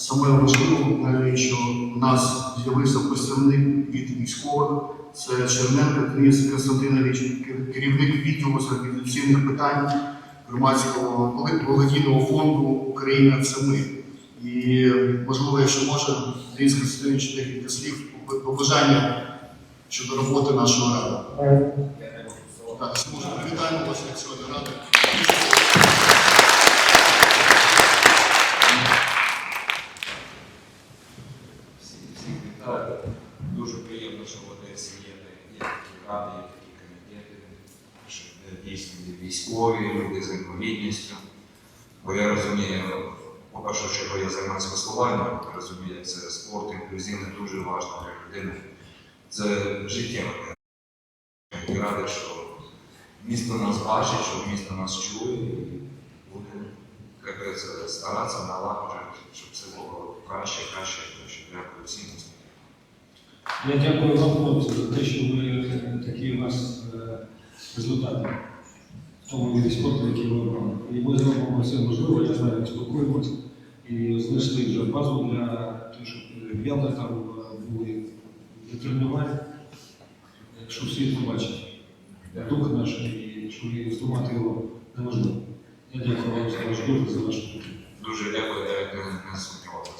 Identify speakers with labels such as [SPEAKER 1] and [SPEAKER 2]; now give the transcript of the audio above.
[SPEAKER 1] саме важливо, що в нас з'явився представник від військових. Це Черненко Денис Константинович, керівник відділу з організаційних питань громадського благодійного фонду Україна це ми. І можливо, якщо може, Денис Константинович декілька слів побажання щодо роботи нашої ради. Так, може, привітаємо вас від сьогодні ради.
[SPEAKER 2] Дуже приємно, що в Одесі є, такі ради, є такі комітети, що дійсно військові, люди з інвалідністю. Бо я розумію, по-перше, що я займаюся веслуванням, розумію, це спорт інклюзивний дуже важливо для людини. Це життєво. Я радий, що місто нас бачить, що місто нас чує і буде старатися налагоджувати, щоб це
[SPEAKER 3] Я дякую вам, хлопці, за те, що ви такі у вас е, результати в тому виді спорту, який ви обрали. І ми зробимо все можливе, я знаю, спілкуємося і знайшли вже базу для того, щоб ребята там е, були тренування, щоб всі побачать дух наш і щоб зламати його неможливо. Я дякую вам за ваш дух, за вашу.
[SPEAKER 2] Дуже дякую, навіть не.